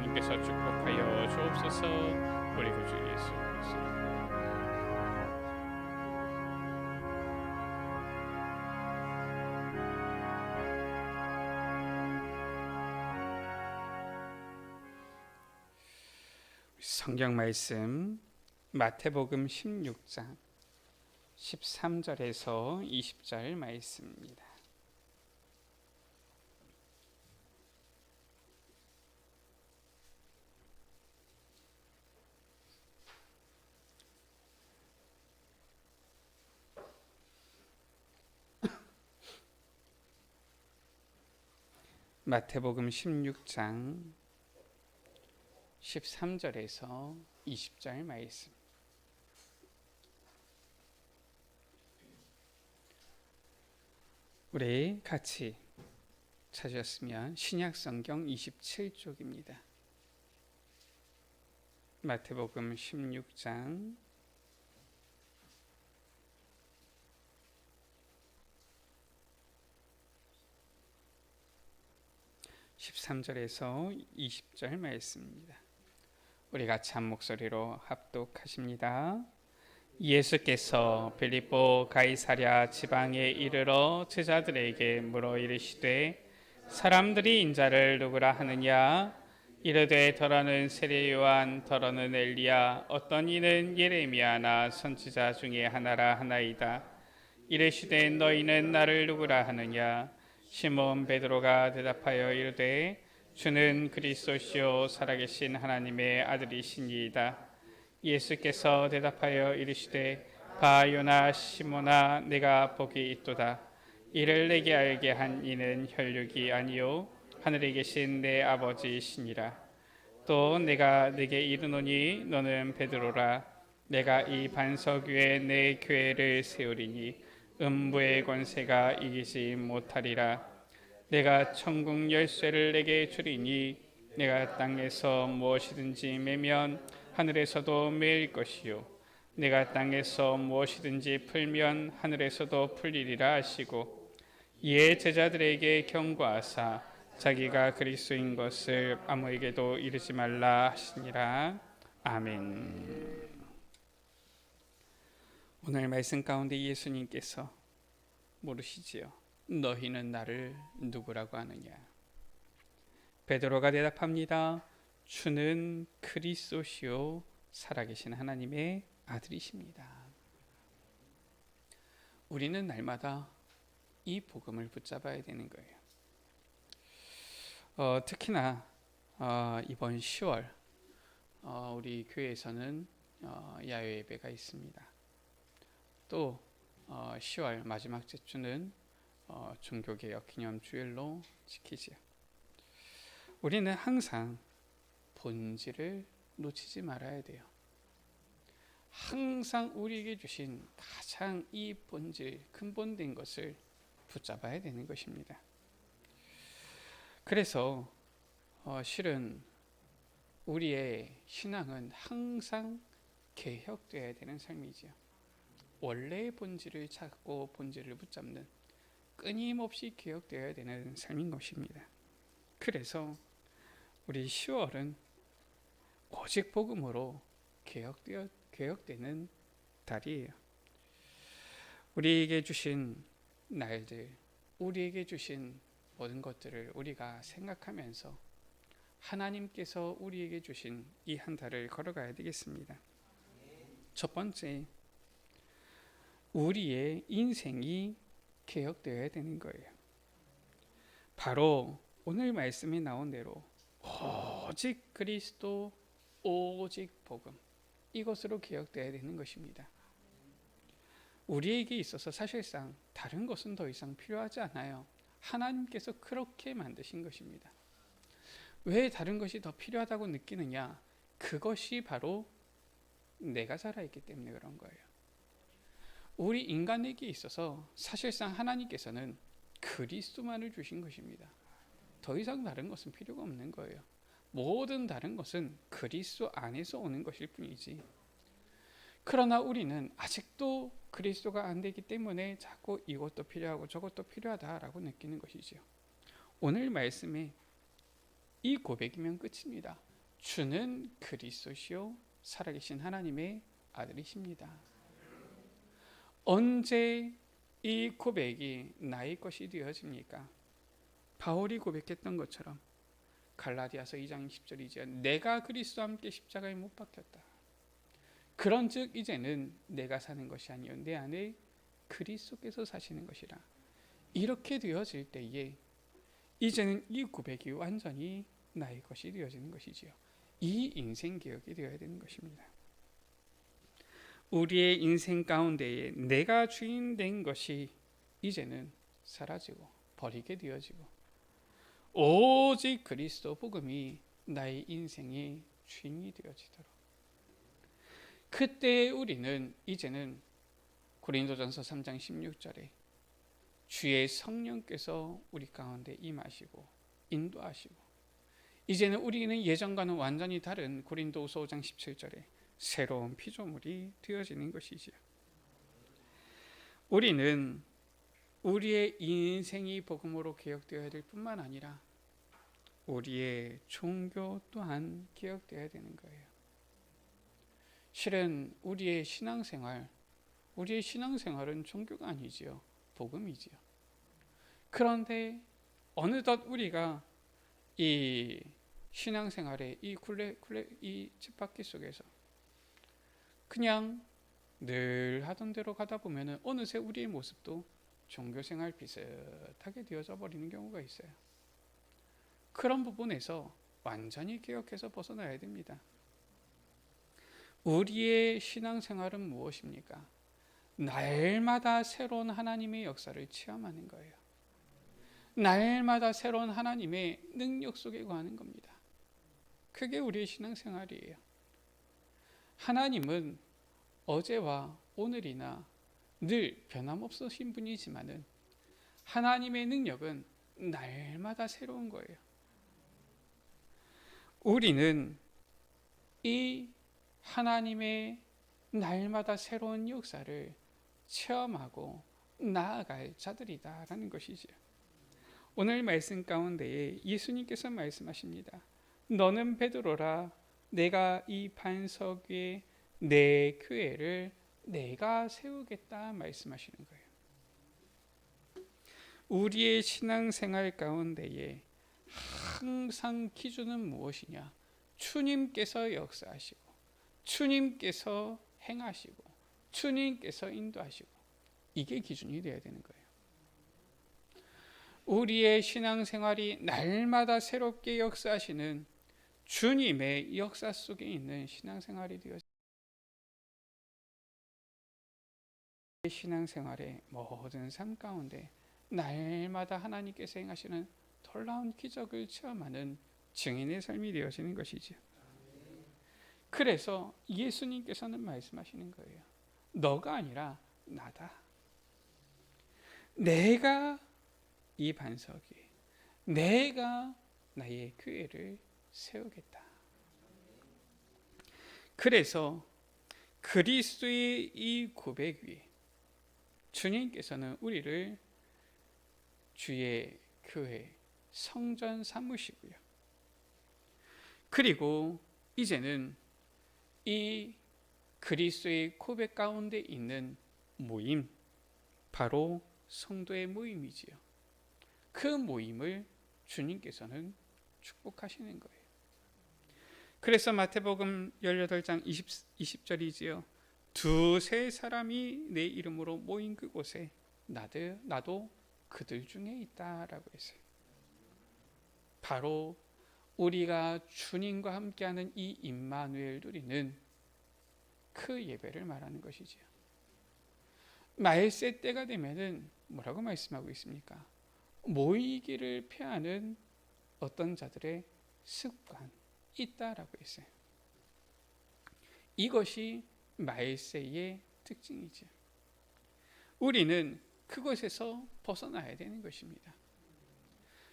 예수님께서 축복하여 주옵소서 우리 구주 예수 성경 말씀 마태복음 16장 13절에서 20절 말씀입니다. 마태복음 16장 13절에서 20절 말씀. 우리 같이 찾으셨으면 신약 성경 27쪽입니다. 마태복음 16장 13절에서 20절 말씀입니다. 우리 같이 한 목소리로 합독하십니다. 예수께서 빌립보 가이사랴 지방에 이르러 제자들에게 물어 이르시되 사람들이 인자를 누구라 하느냐 이르되 더러는 세례 요한 더러는 엘리야 어떤 이는 예레미야나 선지자 중에 하나라 하나이다 이르시되 너희는 나를 누구라 하느냐 시몬 베드로가 대답하여 이르되 주는 그리스도시요 살아계신 하나님의 아들이시니이다. 예수께서 대답하여 이르시되 바요나 시모나 내가 복이 있도다. 이를 내게 알게 한 이는 혈육이 아니요 하늘에 계신 내 아버지시니라. 또 내가 내게 이르노니 너는 베드로라. 내가 이 반석 위에 내 교회를 세우리니 음부의 권세가 이기지 못하리라. 내가 천국 열쇠를 내게 주리니 내가 땅에서 무엇이든지 매면 하늘에서도 매일 것이요 내가 땅에서 무엇이든지 풀면 하늘에서도 풀리리라 하시고 이에 제자들에게 경고하사 자기가 그리스도인 것을 아무에게도 이르지 말라 하시니라 아멘. 오늘 말씀 가운데 예수님께서 물으시지요. 너희는 나를 누구라고 하느냐? 베드로가 대답합니다. 주는 그리스도시요 살아계신 하나님의 아들이십니다. 우리는 날마다 이 복음을 붙잡아야 되는 거예요. 어, 특히나 어, 이번 10월 어, 우리 교회에서는 어, 야외 예배가 있습니다. 또 10월 어, 마지막 주는 어, 종교개혁 기념주일로 지키지요. 우리는 항상 본질을 놓치지 말아야 돼요. 항상 우리에게 주신 가장 이 본질, 근본된 것을 붙잡아야 되는 것입니다. 그래서 어, 실은 우리의 신앙은 항상 개혁되어야 되는 삶이지요. 원래의 본질을 찾고 본질을 붙잡는 끊임없이 기억되어야 되는 삶인 것입니다. 그래서 우리 10월은 오직 복음으로 개혁되어 개혁되는 달이에요. 우리에게 주신 날들, 우리에게 주신 모든 것들을 우리가 생각하면서 하나님께서 우리에게 주신 이 한 달을 걸어가야 되겠습니다. 첫 번째, 우리의 인생이 개혁되어야 되는 거예요. 바로 오늘 말씀이 나온 대로 오직 그리스도 오직 복음 이것으로 개혁되어야 되는 것입니다. 우리에게 있어서 사실상 다른 것은 더 이상 필요하지 않아요. 하나님께서 그렇게 만드신 것입니다. 왜 다른 것이 더 필요하다고 느끼느냐? 그것이 바로 내가 살아있기 때문에 그런 거예요. 우리 인간에게 있어서 사실상 하나님께서는 그리스도만을 주신 것입니다. 더 이상 다른 것은 필요가 없는 거예요. 모든 다른 것은 그리스도 안에서 오는 것일 뿐이지. 그러나 우리는 아직도 그리스도가 안 되기 때문에 자꾸 이것도 필요하고 저것도 필요하다라고 느끼는 것이지요. 오늘 말씀에 이 고백이면 끝입니다. 주는 그리스도시요 살아계신 하나님의 아들이십니다. 언제 이 고백이 나의 것이 되어집니까? 바울이 고백했던 것처럼 갈라디아서 2장 10절이죠. 내가 그리스도와 함께 십자가에 못 박혔다. 그런즉 이제는 내가 사는 것이 아니요 내 안에 그리스도께서 사시는 것이라. 이렇게 되어질 때에 이제는 이 고백이 완전히 나의 것이 되어지는 것이지요. 이 인생 개혁이 되어야 되는 것입니다. 우리의 인생 가운데에 내가 주인 된 것이 이제는 사라지고 버리게 되어지고 오직 그리스도 복음이 나의 인생의 주인이 되어지도록. 그때 우리는 이제는 고린도전서 3장 16절에 주의 성령께서 우리 가운데 임하시고 인도하시고 이제는 우리는 예전과는 완전히 다른 고린도후서 5장 17절에 새로운 피조물이 되어지는 것이지요. 우리는 우리의 인생이 복음으로 개혁되어야 될 뿐만 아니라 우리의 종교 또한 개혁되어야 되는 거예요. 실은 우리의 신앙생활, 우리의 신앙생활은 종교가 아니지요. 복음이지요. 그런데 어느덧 우리가 이 신앙생활의 이 굴레 굴레 이 쳇바퀴 속에서 그냥 늘 하던 대로 가다 보면은 어느새 우리의 모습도 종교생활 비슷하게 되어져 버리는 경우가 있어요. 그런 부분에서 완전히 개혁해서 벗어나야 됩니다. 우리의 신앙생활은 무엇입니까? 날마다 새로운 하나님의 역사를 체험하는 거예요. 날마다 새로운 하나님의 능력 속에 거하는 겁니다. 그게 우리의 신앙생활이에요. 하나님은 어제와 오늘이나 늘 변함없으신 분이지만은 하나님의 능력은 날마다 새로운 거예요. 우리는 이 하나님의 날마다 새로운 역사를 체험하고 나아갈 자들이다라는 것이죠. 오늘 말씀 가운데에 예수님께서 말씀하십니다. 너는 베드로라 내가 이 반석 위에 내 교회를 내가 세우겠다 말씀하시는 거예요. 우리의 신앙생활 가운데에 항상 기준은 무엇이냐? 주님께서 역사하시고 주님께서 행하시고 주님께서 인도하시고 이게 기준이 되어야 되는 거예요. 우리의 신앙생활이 날마다 새롭게 역사하시는 주님의 역사 속에 있는 신앙생활이 되어 신앙생활의 모든 삶 가운데 날마다 하나님께서 행하시는 놀라운 기적을 체험하는 증인의 삶이 되어지는 것이죠. 그래서 예수님께서는 말씀하시는 거예요. 너가 아니라 나다. 내가 이 반석이 내가 나의 교회를 세우겠다. 그래서 그리스도의 이 고백 위에 주님께서는 우리를 주의 교회 성전 삼으시고요. 그리고 이제는 이 그리스도의 고백 가운데 있는 모임 바로 성도의 모임이지요. 그 모임을 주님께서는 축복하시는 거예요. 그래서 마태복음 18장 20, 20절이지요. 두세 사람이 내 이름으로 모인 그곳에 나도, 나도 그들 중에 있다라고 했어요. 바로 우리가 주님과 함께하는 이 임마누엘 누리는 그 예배를 말하는 것이지요. 말세 때가 되면은 뭐라고 말씀하고 있습니까? 모이기를 패하는 어떤 자들의 습관 있다라고 했어요. 이것이 말세의 특징이죠. 우리는 그것에서 벗어나야 되는 것입니다.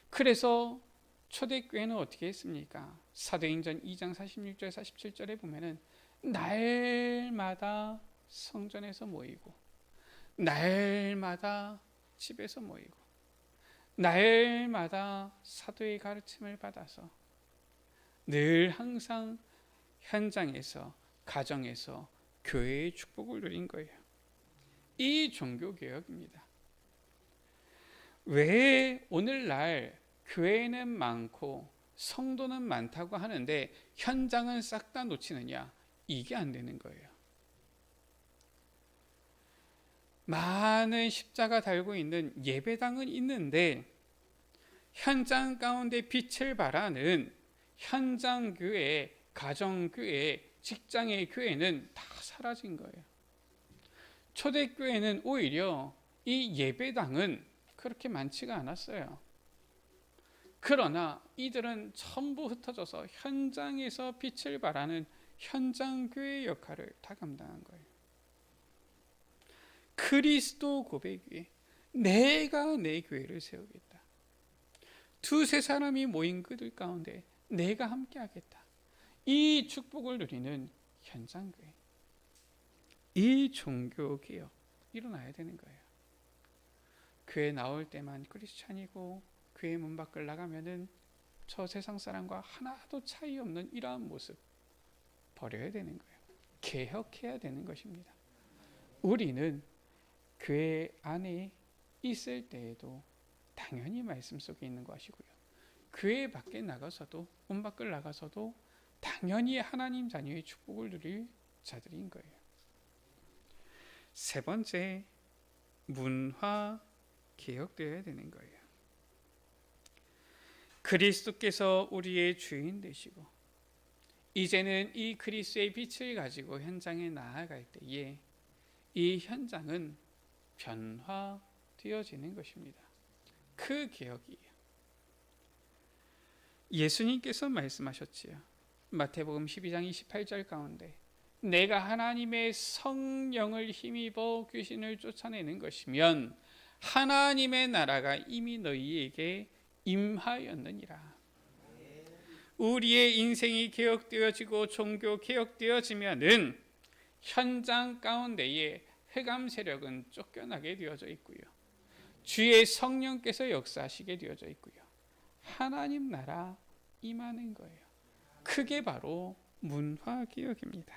그래서 초대교회는 어떻게 했습니까? 사도행전 2장 46절 47절에 보면은 날마다 성전에서 모이고 날마다 집에서 모이고 날마다 사도의 가르침을 받아서 늘 항상 현장에서 가정에서 교회의 축복을 누린 거예요. 이 종교 개혁입니다. 왜 오늘날 교회는 많고 성도는 많다고 하는데 현장은 싹 다 놓치느냐? 이게 안 되는 거예요. 많은 십자가 달고 있는 예배당은 있는데 현장 가운데 빛을 발하는 현장 교회, 가정 교회, 직장의 교회는 다 사라진 거예요. 초대교회는 오히려 이 예배당은 그렇게 많지가 않았어요. 그러나 이들은 전부 흩어져서 현장에서 빛을 발하는 현장 교회 역할을 다 감당한 거예요. 그리스도 고백 위에 내가 내 교회를 세우겠다. 두세 사람이 모인 그들 가운데 내가 함께 하겠다. 이 축복을 누리는 현장 교회. 이 종교 개혁 일어나야 되는 거예요. 교회 나올 때만 크리스찬이고 교회 문 밖을 나가면은 저 세상 사람과 하나도 차이 없는 이러한 모습 버려야 되는 거예요. 개혁해야 되는 것입니다. 우리는 교회 안에 있을 때에도 당연히 말씀 속에 있는 것이고요. 교회 밖에 나가서도 문 밖을 나가서도 당연히 하나님 자녀의 축복을 누릴 자들인 거예요. 세 번째 문화 개혁되어야 되는 거예요. 그리스도께서 우리의 주인 되시고 이제는 이 그리스도의 빛을 가지고 현장에 나아갈 때에 이 현장은 변화되어지는 것입니다. 그 개혁이에요. 예수님께서 말씀하셨지요. 마태복음 12장 28절 가운데 내가 하나님의 성령을 힘입어 귀신을 쫓아내는 것이면 하나님의 나라가 이미 너희에게 임하였느니라. 우리의 인생이 개혁되어지고 종교 개혁되어지면은 현장 가운데에 회감 세력은 쫓겨나게 되어져 있고요. 주의 성령께서 역사하시게 되어져 있고요. 하나님 나라 임하는 거예요. 그게 바로 문화 개혁입니다.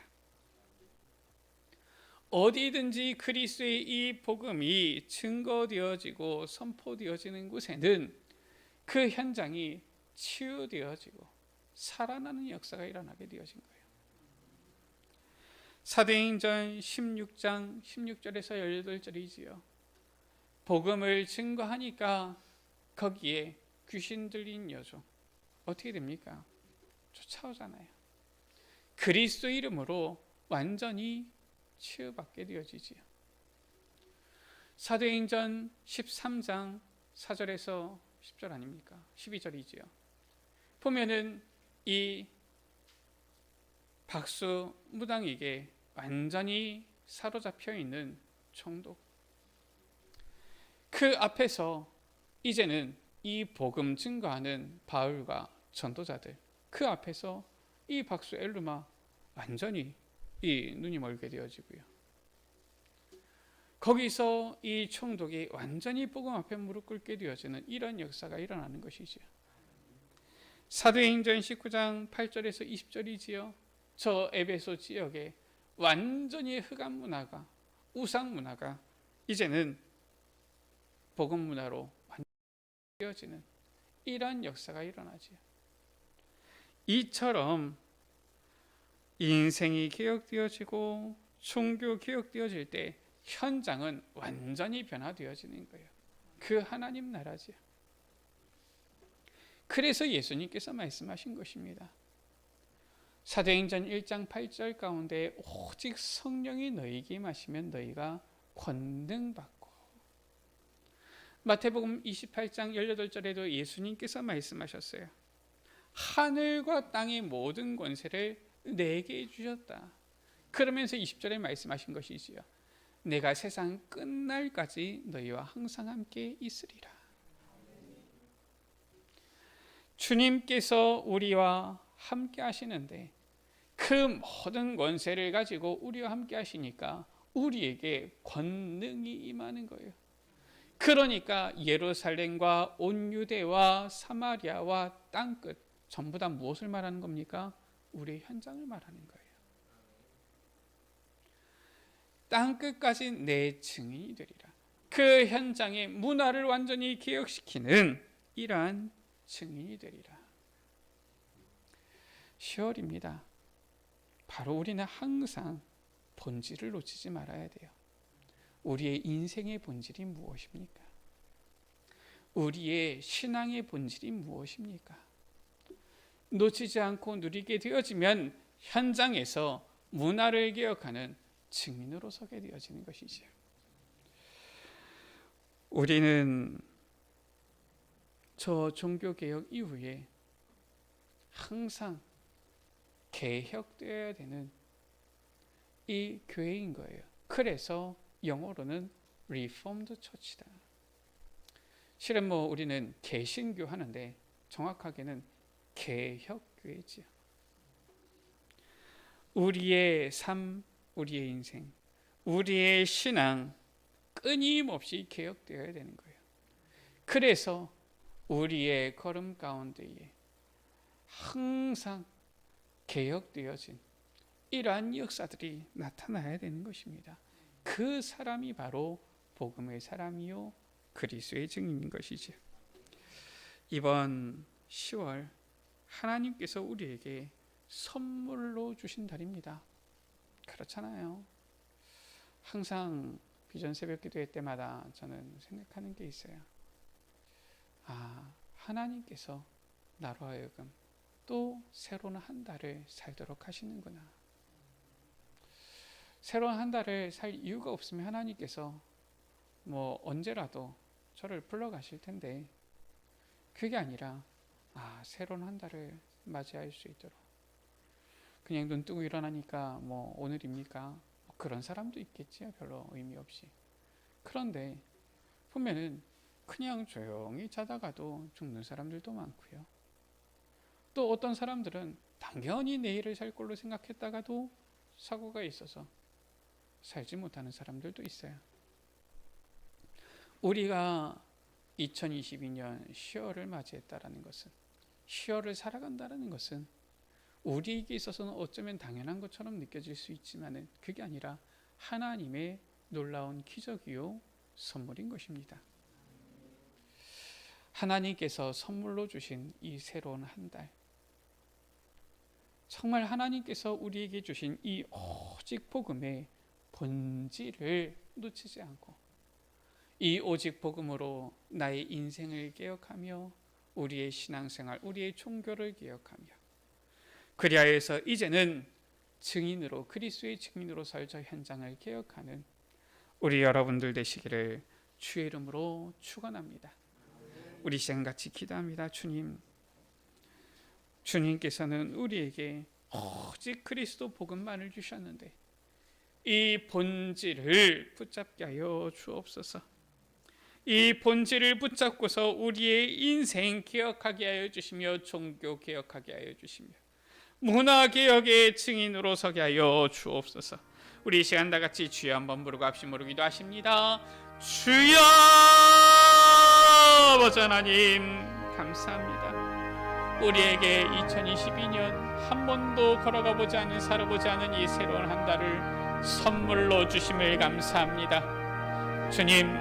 어디든지 그리스도의 이 복음이 증거되어지고 선포되어지는 곳에는 그 현장이 치유되어지고 살아나는 역사가 일어나게 되어진 거예요. 사도행전 16장 16절에서 18절이지요. 복음을 증거하니까 거기에 귀신 들린 여종 어떻게 됩니까? 쫓아오잖아요. 그리스도 이름으로 완전히 치유받게 되어지지요. 사도행전 13장 4절에서 10절 아닙니까? 12절이지요. 보면은 이 박수 무당에게 완전히 사로잡혀 있는 총독. 그 앞에서 이제는 이 복음 증거하는 바울과 전도자들 그 앞에서 이 박수 엘루마 완전히 이 눈이 멀게 되어지고요. 거기서 이 총독이 완전히 복음 앞에 무릎 꿇게 되어지는 이런 역사가 일어나는 것이지요. 사도행전 19장 8절에서 20절이지요. 저 에베소 지역에 완전히 흑암 문화가 우상 문화가 이제는 복음 문화로 되어지는 이러한 역사가 일어나지요. 이처럼 인생이 개혁되어지고 종교 개혁되어질 때 현장은 완전히 변화되어지는 거예요. 그 하나님 나라지요. 그래서 예수님께서 말씀하신 것입니다. 사도행전 1장 8절 가운데 오직 성령이 너희에게 마시면 너희가 권능 받고 마태복음 28장 18절에도 예수님께서 말씀하셨어요. 하늘과 땅의 모든 권세를 내게 주셨다. 그러면서 20절에 말씀하신 것이지요. 내가 세상 끝날까지 너희와 항상 함께 있으리라. 주님께서 우리와 함께 하시는데 그 모든 권세를 가지고 우리와 함께 하시니까 우리에게 권능이 임하는 거예요. 그러니까 예루살렘과 온 유대와 사마리아와 땅끝 전부 다 무엇을 말하는 겁니까? 우리의 현장을 말하는 거예요. 땅 끝까지 내 증인이 되리라. 그 현장의 문화를 완전히 개혁시키는 이러한 증인이 되리라. 10월입니다. 바로 우리는 항상 본질을 놓치지 말아야 돼요. 우리의 인생의 본질이 무엇입니까? 우리의 신앙의 본질이 무엇입니까? 놓치지 않고 누리게 되어지면 현장에서 문화를 개혁하는 증인으로 서게 되어지는 것이지요. 우리는 저 종교 개혁 이후에 항상 개혁되어야 되는 이 교회인 거예요. 그래서 영어로는 Reformed Church다. 실은 뭐 우리는 개신교 하는데 정확하게는 개혁교회지요. 우리의 삶, 우리의 인생, 우리의 신앙 끊임없이 개혁되어야 되는 거예요. 그래서 우리의 걸음 가운데에 항상 개혁되어진 이러한 역사들이 나타나야 되는 것입니다. 그 사람이 바로 복음의 사람이요 그리스도의 증인인 것이죠. 이번 10월 하나님께서 우리에게 선물로 주신 달입니다. 그렇잖아요. 항상 비전 새벽 기도회 때마다 저는 생각하는 게 있어요. 아, 하나님께서 나로 하여금 또 새로운 한 달을 살도록 하시는구나. 새로운 한 달을 살 이유가 없으면 하나님께서 뭐 언제라도 저를 불러가실 텐데 그게 아니라 아 새로운 한 달을 맞이할 수 있도록. 그냥 눈 뜨고 일어나니까 뭐 오늘입니까? 뭐 그런 사람도 있겠지요 별로 의미 없이. 그런데 보면은 그냥 조용히 자다가도 죽는 사람들도 많고요. 또 어떤 사람들은 당연히 내일을 살 걸로 생각했다가도 사고가 있어서 살지 못하는 사람들도 있어요. 우리가 2022년 10월을 맞이했다라는 것은 10월을 살아간다라는 것은 우리에게 있어서는 어쩌면 당연한 것처럼 느껴질 수 있지만은 그게 아니라 하나님의 놀라운 기적이요 선물인 것입니다. 하나님께서 선물로 주신 이 새로운 한 달. 정말 하나님께서 우리에게 주신 이 오직 복음의 본질을 놓치지 않고 이 오직 복음으로 나의 인생을 개혁하며 우리의 신앙생활, 우리의 종교를 개혁하며 그리하여서 이제는 증인으로 그리스도의 증인으로 살자 현장을 개혁하는 우리 여러분들 되시기를 주의 이름으로 축원합니다. 우리 시간 같이 기도합니다. 주님. 주님께서는 우리에게 오직 그리스도 복음만을 주셨는데 이 본질을 붙잡게 하여 주옵소서. 이 본질을 붙잡고서 우리의 인생 개혁하게 하여 주시며 종교 개혁하게 하여 주시며 문화 개혁의 증인으로 서게 하여 주옵소서. 우리 이 시간 다 같이 주여 한번 부르고 합심 모르기도 하십니다. 주여 아버지 하나님 감사합니다. 우리에게 2022년 한 번도 걸어가 보지 않은 살아보지 않은 이 새로운 한 달을 선물로 주심을 감사합니다. 주님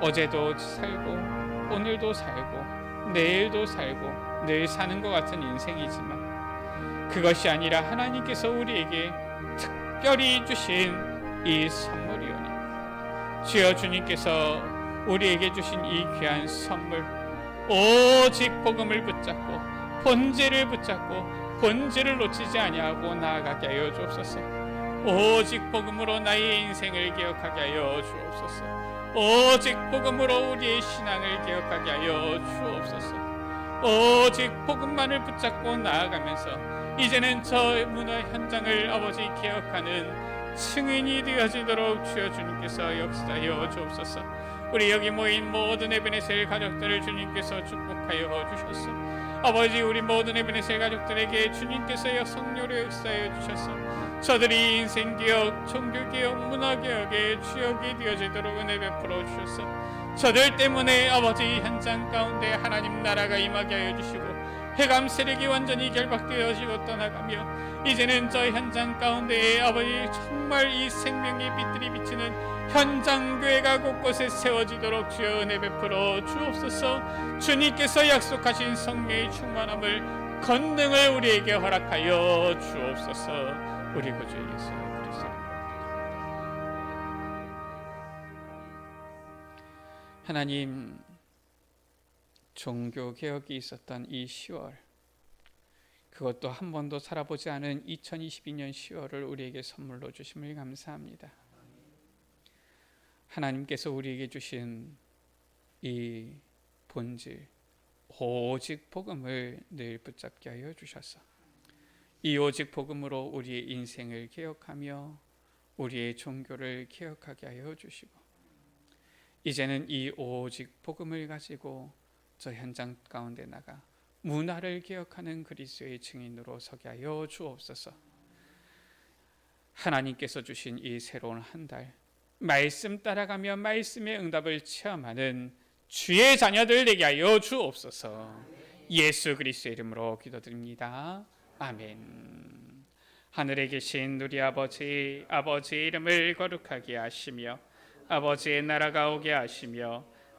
어제도 살고 오늘도 살고 내일도 살고 늘 사는 것 같은 인생이지만 그것이 아니라 하나님께서 우리에게 특별히 주신 이 선물이오니 주여 주님께서 우리에게 주신 이 귀한 선물 오직 복음을 붙잡고 본질을 붙잡고 본질을 놓치지 아니하고 나아가게 하여 주옵소서. 오직 복음으로 나의 인생을 개혁하게 하여 주옵소서. 오직 복음으로 우리의 신앙을 개혁하게 하여 주옵소서. 오직 복음만을 붙잡고 나아가면서 이제는 저 문화 현장을 아버지 개혁하는 증인이 되어지도록 주여 주님께서 역사하여 주옵소서. 우리 여기 모인 모든 에베네셀 가족들을 주님께서 축복하여 주셨소. 아버지 우리 모든 에베네셀 가족들에게 주님께서 성령으로 역사하여 주셨소. 저들이 인생 개혁, 종교 개혁, 문화 개혁의 주역이 되어지도록 은혜 베풀어 주셨소. 저들 때문에 아버지 현장 가운데 하나님 나라가 임하게 하여 주시고 해감 세력이 완전히 결박되어지고 떠나가며 이제는 저 현장 가운데에 아버지 정말 이 생명의 빛들이 비치는 현장 교회가 곳곳에 세워지도록 주여 은혜 베풀어 주옵소서. 주님께서 약속하신 성령의 충만함을 건능을 우리에게 허락하여 주옵소서. 우리 구주 예수 그리스도. 하나님 종교 개혁이 있었던 이 10월 그것도 한 번도 살아보지 않은 2022년 10월을 우리에게 선물로 주심을 감사합니다. 하나님께서 우리에게 주신 이 본질 오직 복음을 늘 붙잡게 하여 주셔서 이 오직 복음으로 우리의 인생을 개혁하며 우리의 종교를 개혁하게 하여 주시고 이제는 이 오직 복음을 가지고 저 현장 가운데 나가 문화를 개혁하는 그리스도의 증인으로 서게 하여 주옵소서. 하나님께서 주신 이 새로운 한 달 말씀 따라가며 말씀의 응답을 체험하는 주의 자녀들 되게 하여 주옵소서. 예수 그리스도의 이름으로 기도드립니다. 아멘. 하늘에 계신 우리 아버지 아버지의 이름을 거룩하게 하시며 아버지의 나라가 오게 하시며